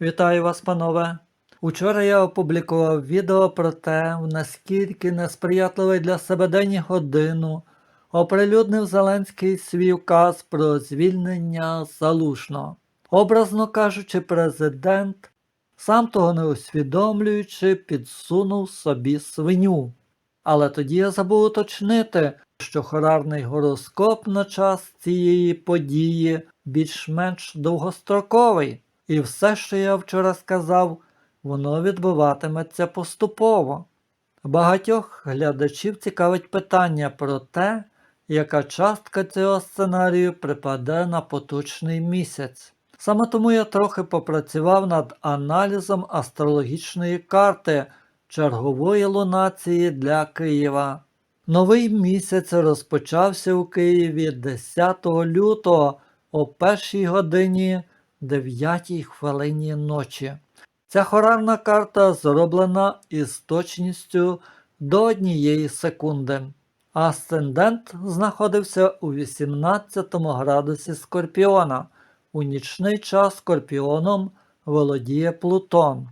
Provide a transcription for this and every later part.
Вітаю вас, панове! Учора я опублікував відео про те, наскільки несприятливий для себе день годину оприлюднив Зеленський свій указ про звільнення залужного. Образно кажучи, президент, сам того не усвідомлюючи, підсунув собі свиню. Але тоді я забув уточнити, що хорарний гороскоп на час цієї події більш-менш довгостроковий, і все, що я вчора сказав, воно відбуватиметься поступово. Багатьох глядачів цікавить питання про те, яка частка цього сценарію припаде на поточний місяць. Саме тому я трохи попрацював над аналізом астрологічної карти чергової лунації для Києва. Новий місяць розпочався у Києві 10 лютого о першій годині 9 хвилині ночі. Ця хорарна карта зроблена із точністю до однієї секунди. Асцендент знаходився у 18 градусі Скорпіона. У нічний час Скорпіоном володіє Плутон.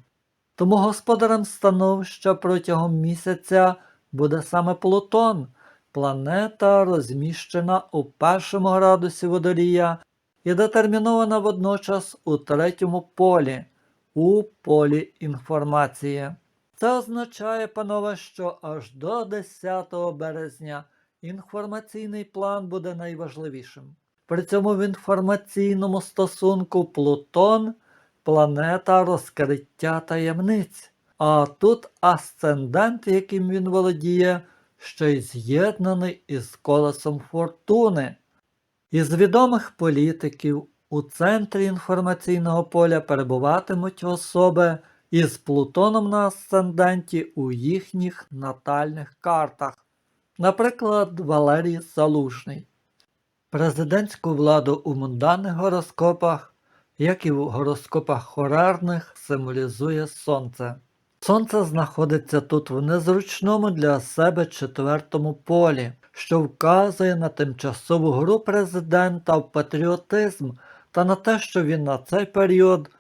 Тому господарем становища протягом місяця буде саме Плутон, планета розміщена у першому градусі водолія і детермінована водночас у третьому полі, у полі інформації. Це означає, панове, що аж до 10 березня інформаційний план буде найважливішим. При цьому в інформаційному стосунку Плутон планета розкриття таємниць. А тут асцендент, яким він володіє, ще й з'єднаний із колесом фортуни. Із відомих політиків у центрі інформаційного поля перебуватимуть особи із Плутоном на асценденті у їхніх натальних картах. Наприклад, Валерій Залужний. Президентську владу у мунданних гороскопах, як і в гороскопах хорарних, символізує Сонце. Сонце знаходиться тут в незручному для себе четвертому полі, що вказує на тимчасову гру президента в патріотизм та на те, що він на цей період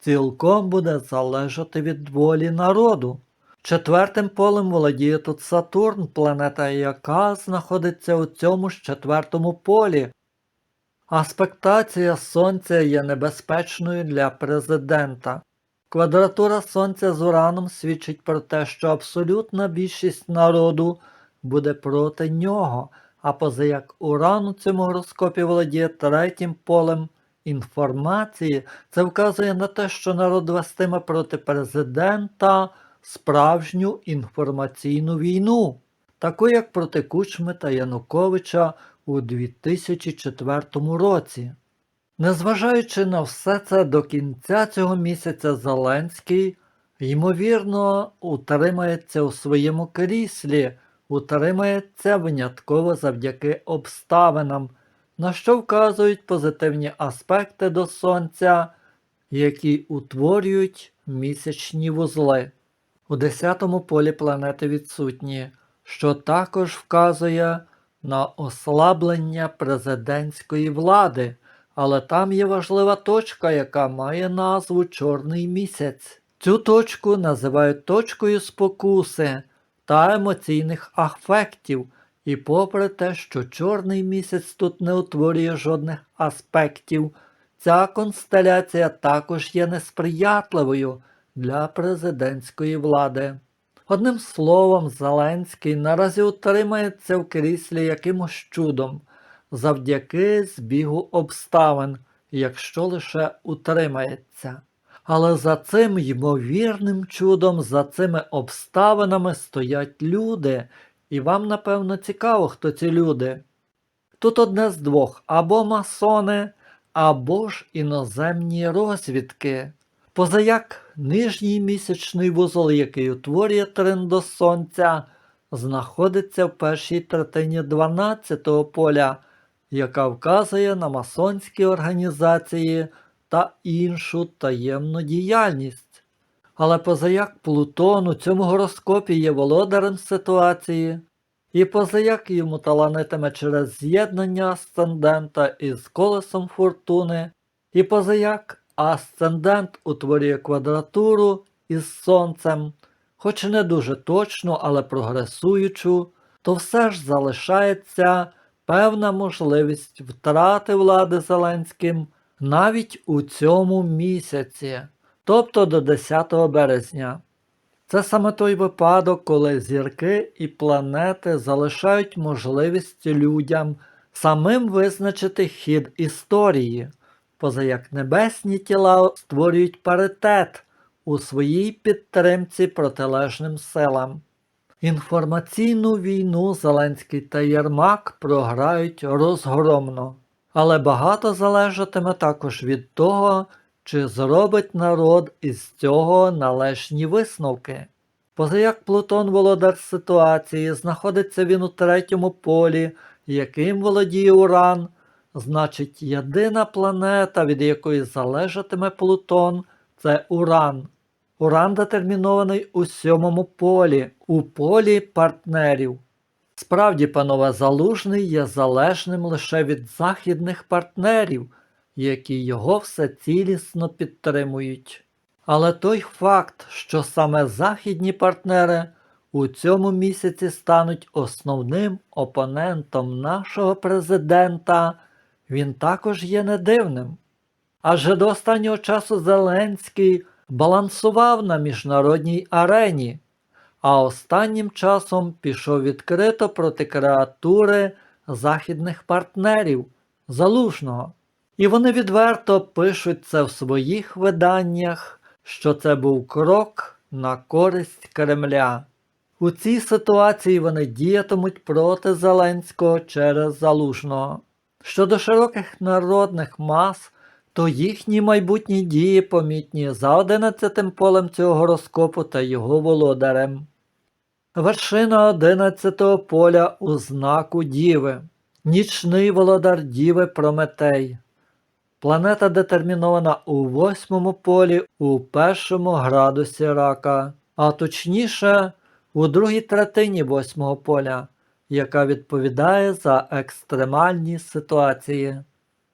цілком буде залежати від волі народу. Четвертим полем володіє тут Сатурн, планета яка знаходиться у цьому ж четвертому полі. Аспектація Сонця є небезпечною для президента. Квадратура Сонця з Ураном свідчить про те, що абсолютна більшість народу буде проти нього, а позаяк Уран у цьому гороскопі володіє третім полем інформації, це вказує на те, що народ вестиме проти президента справжню інформаційну війну, таку як проти Кучми та Януковича у 2004 році. Незважаючи на все це до кінця цього місяця Зеленський, ймовірно, утримається у своєму кріслі, утримається винятково завдяки обставинам, на що вказують позитивні аспекти до Сонця, які утворюють місячні вузли. У 10-му полі планети відсутні, що також вказує на ослаблення президентської влади, але там є важлива точка, яка має назву Чорний місяць. Цю точку називають точкою спокуси та емоційних афектів, і попри те, що чорний місяць тут не утворює жодних аспектів, ця констеляція також є несприятливою для президентської влади. Одним словом, Зеленський наразі утримається в кріслі якимось чудом, завдяки збігу обставин, якщо лише утримається. Але за цим ймовірним чудом, за цими обставинами стоять люди, і вам, напевно, цікаво, хто ці люди. Тут одне з двох або масони, або ж іноземні розвідки. Позаяк нижній місячний вузол, який утворює трен до сонця, знаходиться в першій третині 12-го поля, яка вказує на масонські організації та іншу таємну діяльність. Але позаяк Плутон у цьому гороскопі є володарем ситуації, і позаяк йому таланитиме через з'єднання асцендента із колесом фортуни, і позаяк асцендент утворює квадратуру із сонцем, хоч не дуже точну, але прогресуючу, то все ж залишається певна можливість втрати влади Зеленським навіть у цьому місяці, тобто до 10 березня. Це саме той випадок, коли зірки і планети залишають можливість людям самим визначити хід історії, позаяк небесні тіла створюють паритет у своїй підтримці протилежним силам. Інформаційну війну Зеленський та Єрмак програють розгромно, але багато залежатиме також від того, чи зробить народ із цього належні висновки. Позаяк Плутон володар ситуації, знаходиться він у третьому полі, яким володіє Уран, значить єдина планета, від якої залежатиме Плутон, це Уран. Уран детермінований у сьомому полі, у полі партнерів. Справді, панове Залужний є залежним лише від західних партнерів, які його все цілісно підтримують. Але той факт, що саме західні партнери у цьому місяці стануть основним опонентом нашого президента, він також є не дивним. Адже до останнього часу Зеленський балансував на міжнародній арені, а останнім часом пішов відкрито проти креатури західних партнерів Залужного. І вони відверто пишуть це в своїх виданнях, що це був крок на користь Кремля. У цій ситуації вони діятимуть проти Зеленського через Залужного. Щодо широких народних мас, то їхні майбутні дії помітні за одинадцятим полем цього гороскопу та його володарем. Вершина одинадцятого поля у знаку Діви. Нічний володар Діви Прометей. Планета детермінована у восьмому полі у першому градусі рака, а точніше у другій третині восьмого поля, яка відповідає за екстремальні ситуації.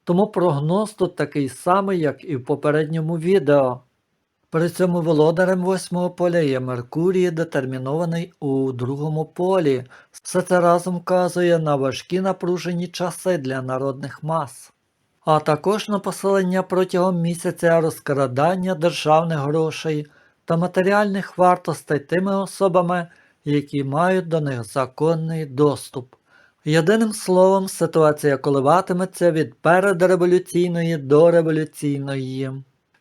Тому прогноз тут такий самий, як і в попередньому відео. При цьому володарем восьмого поля є Меркурій, детермінований у другому полі. Все це разом вказує на важкі напружені часи для народних мас, а також на посилення протягом місяця розкрадання державних грошей та матеріальних вартостей тими особами, які мають до них законний доступ. Єдиним словом, ситуація коливатиметься від передреволюційної до революційної.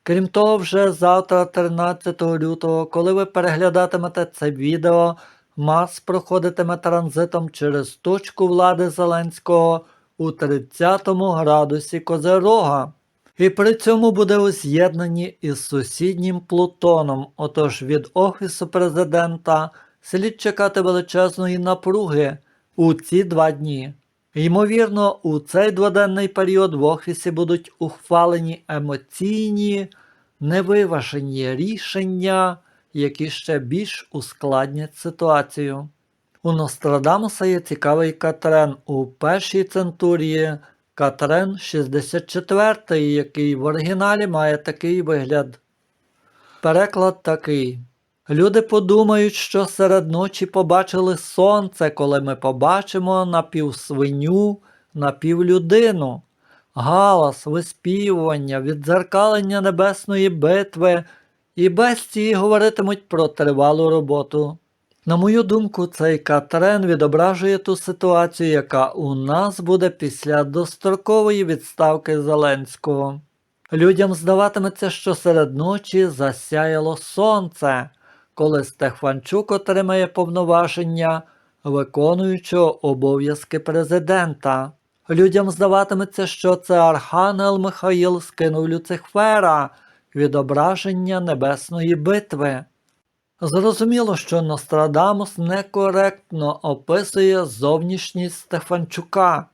Крім того, вже завтра, 13 лютого, коли ви переглядатимете це відео, Марс проходитиме транзитом через точку влади Зеленського у 30 градусі Козерога. І при цьому буде у з'єднанні із сусіднім Плутоном, отож від Офісу президента слід чекати величезної напруги у ці два дні. Ймовірно, у цей дводенний період в офісі будуть ухвалені емоційні, невиважені рішення, які ще більш ускладнять ситуацію. У Нострадамуса є цікавий Катрен у першій центурії Катрен 64, який в оригіналі має такий вигляд. Переклад такий. Люди подумають, що серед ночі побачили сонце, коли ми побачимо напівсвиню, напівлюдину, галас, виспівування, віддзеркалення небесної битви, і безці говоритимуть про тривалу роботу. На мою думку, цей Катрен відображує ту ситуацію, яка у нас буде після дострокової відставки Зеленського. Людям здаватиметься, що серед ночі засяяло сонце коли Стефанчук отримає повноваження виконуючого обов'язки президента. Людям здаватиметься, що це Архангел Михаїл скинув Люцифера відображення небесної битви. Зрозуміло, що Нострадамус некоректно описує зовнішність Стефанчука,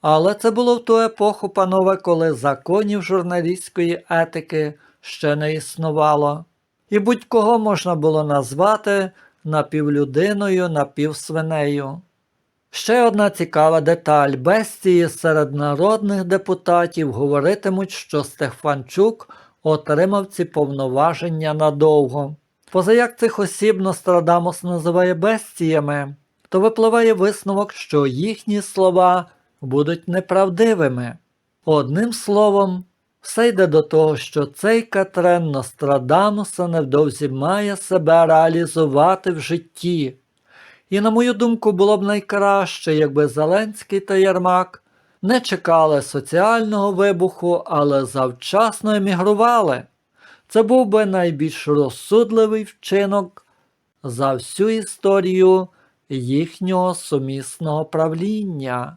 але це було в ту епоху, панове, коли законів журналістської етики ще не існувало і будь-кого можна було назвати напівлюдиною, напівсвинею. Ще одна цікава деталь. Бестії серед народних депутатів говоритимуть, що Стефанчук отримав ці повноваження надовго. Позаяк цих осіб Нострадамус називає бестіями, то випливає висновок, що їхні слова будуть неправдивими. Одним словом, все йде до того, що цей Катрен Нострадамуса невдовзі має себе реалізувати в житті. І, на мою думку, було б найкраще, якби Зеленський та Єрмак не чекали соціального вибуху, але завчасно емігрували. Це був би найбільш розсудливий вчинок за всю історію їхнього сумісного правління.